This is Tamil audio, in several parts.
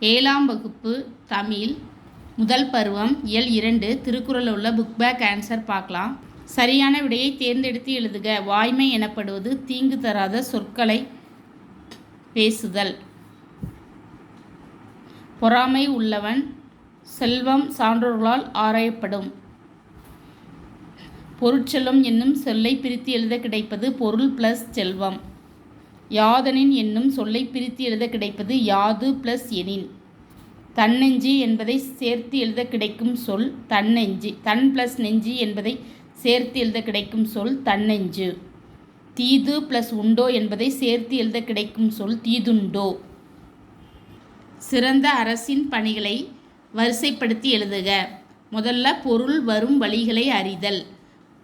ஏழாம் வகுப்பு தமிழ் முதல் பருவம் இயல் இரண்டு திருக்குறளில் உள்ள புக் பேக் ஆன்சர் பார்க்கலாம். சரியான விடையை தேர்ந்தெடுத்து எழுதுக. வாய்மை எனப்படுவது தீங்கு தராத சொற்களை பேசுதல். பொறாமை உள்ளவன் செல்வம் சான்றோர்களால் ஆராயப்படும். பொருட்செல்வம் என்னும் சொல்லை பிரித்து எழுத கிடைப்பது பொருள் பிளஸ் செல்வம். யாதனின் என்னும் சொல்லை பிரித்து எழுத கிடைப்பது யாது பிளஸ் எனின். தன்னெஞ்சு என்பதை சேர்த்து எழுத கிடைக்கும் சொல் தன்னெஞ்சு. தன் பிளஸ் நெஞ்சு என்பதை சேர்த்து எழுத கிடைக்கும் சொல் தன்னெஞ்சு. தீது பிளஸ் உண்டோ என்பதை சேர்த்து எழுத கிடைக்கும் சொல் தீதுண்டோ. சிறந்த அரசின் பணிகளை வரிசைப்படுத்தி எழுதுக. முதல்ல பொருள் வரும் வழிகளை அறிதல்.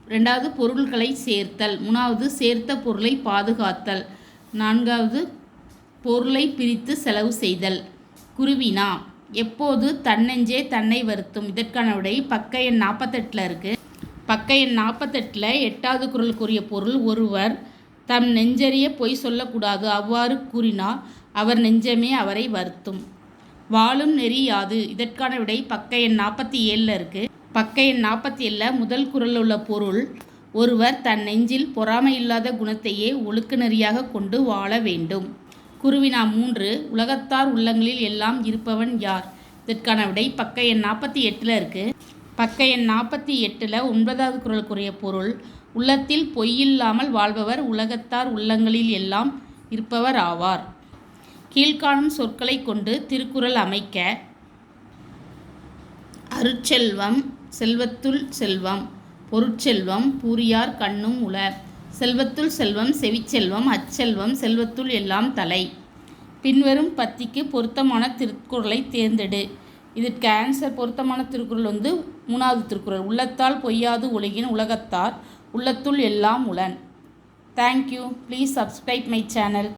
ரெண்டாவது பொருள்களை சேர்த்தல். மூணாவது சேர்த்த பொருளை பாதுகாத்தல். நான்காவது பொருளை பிரித்து செலவு செய்தல். குருவினா எப்போது தன்னெஞ்சே தன்னை வருத்தும்? இதற்கான விடை பக்க எண் நாற்பத்தெட்டில் இருக்குது பக்க எண் நாற்பத்தெட்டில் எட்டாவது குரலுக்குரிய பொருள் ஒருவர் தம் நெஞ்சறிய பொய் சொல்லக்கூடாது. அவ்வாறு கூறினால் அவர் நெஞ்சமே அவரை வருத்தும். வாழும் நெறி யாது? இதற்கான விடை பக்க எண் நாற்பத்தி ஏழில் இருக்குது பக்க எண் நாற்பத்தி ஏழில் முதல் குரலில் உள்ள பொருள் ஒருவர் தன் நெஞ்சில் பொறாமையில்லாத குணத்தையே ஒழுக்க நெறியாக கொண்டு வாழ வேண்டும். குருவினா மூன்று உலகத்தார் உள்ளங்களில் எல்லாம் இருப்பவன் யார்? இதற்கான விடை பக்க எண் நாற்பத்தி எட்டில் இருக்குது பக்க எண் நாற்பத்தி எட்டில் ஒன்பதாவது குரலுக்குரிய பொருள் உள்ளத்தில் பொய்யில்லாமல் வாழ்பவர் உலகத்தார் உள்ளங்களில் எல்லாம் இருப்பவர் ஆவார். கீழ்காணும் சொற்களை கொண்டு திருக்குறள் அமைக்க அருட்செல்வம் செல்வத்துள் செல்வம். பொருட்செல்வம் பூரியார் கண்ணும் உல செல்வத்துள் செல்வம் செவிச்செல்வம் அச்செல்வம் செல்வத்துள் எல்லாம் தலை. பின்வரும் பத்திக்கு பொருத்தமான திருக்குறளை தேர்ந்தெடு. இதற்கு ஆன்சர் பொருத்தமான திருக்குறள் வந்து மூணாவது திருக்குறள். உள்ளத்தால் பொய்யாது உலகின் உலகத்தார் உள்ளத்துள் எல்லாம் உளன். Thank you please subscribe my channel